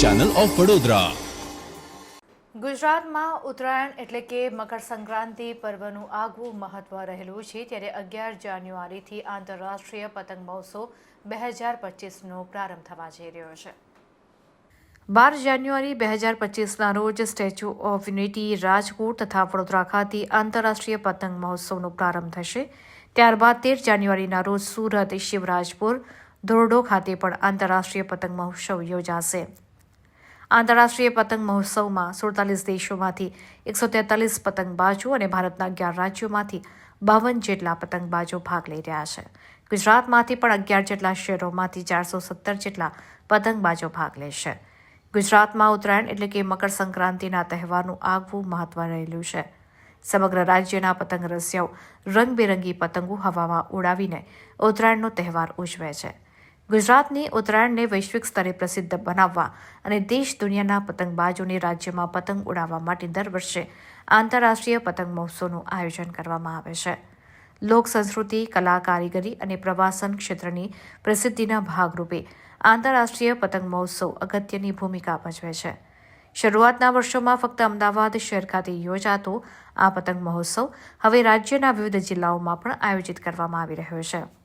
Channel of Vadodara ગુજરાતમાં ઉત્તરાયણ એટલે કે મકર સંક્રાંતિ પર્વનું આગવું મહત્વ રહેલું છે, ત્યારે અગિયાર જાન્યુઆરીથી આંતરરાષ્ટ્રીય પતંગ મહોત્સવ બે હજાર પચીસનો પ્રારંભ થવા જઈ રહ્યો છે. બાર જાન્યુઆરી બે હજાર પચીસના રોજ સ્ટેચ્યુ ઓફ યુનિટી, રાજકોટ તથા વડોદરા ખાતે આંતરરાષ્ટ્રીય પતંગ મહોત્સવનો પ્રારંભ થશે. ત્યારબાદ તેર જાન્યુઆરીના રોજ સુરત, શિવરાજપુર ધોરડો ખાતે પણ આંતરરાષ્ટ્રીય પતંગ મહોત્સવ યોજાશે. આંતરરાષ્ટ્રીય પતંગ મહોત્સવમાં સુડતાલીસ દેશોમાંથી એકસો તેતાલીસ પતંગબાજો અને ભારતના અગિયાર રાજ્યોમાંથી બાવન જેટલા પતંગબાજો ભાગ લઈ રહ્યા છે. ગુજરાતમાંથી પણ અગિયાર જેટલા શહેરોમાંથી ચારસો સત્તર જેટલા પતંગબાજો ભાગ લેશે ગુજરાતમાં ઉત્તરાયણ એટલે કે મકર સંક્રાંતિના તહેવારનું આગવું મહત્વ રહેલું છે. સમગ્ર રાજ્યના પતંગ રસિયાઓ રંગબેરંગી પતંગો હવામાં ઉડાવીને ઉત્તરાયણનો તહેવાર ઉજવે છે. ગુજરાતની ઉત્તરાયણને વૈશ્વિક સ્તરે પ્રસિદ્ધ બનાવવા અને દેશ દુનિયાના પતંગબાજોને રાજ્યમાં પતંગ ઉડાવવા માટે દર વર્ષે આંતરરાષ્ટ્રીય પતંગ મહોત્સવનું આયોજન કરવામાં આવે છે. લોક સંસ્કૃતિ, કલા, કારીગરી અને પ્રવાસન ક્ષેત્રની પ્રસિદ્ધિના ભાગરૂપે આંતરરાષ્ટ્રીય પતંગ મહોત્સવ અગત્યની ભૂમિકા ભજવે છે. શરૂઆતના વર્ષોમાં ફક્ત અમદાવાદ શહેર ખાતે યોજાતો આ પતંગ મહોત્સવ હવે રાજ્યના વિવિધ જિલ્લાઓમાં પણ આયોજિત કરવામાં આવી રહ્યો છે.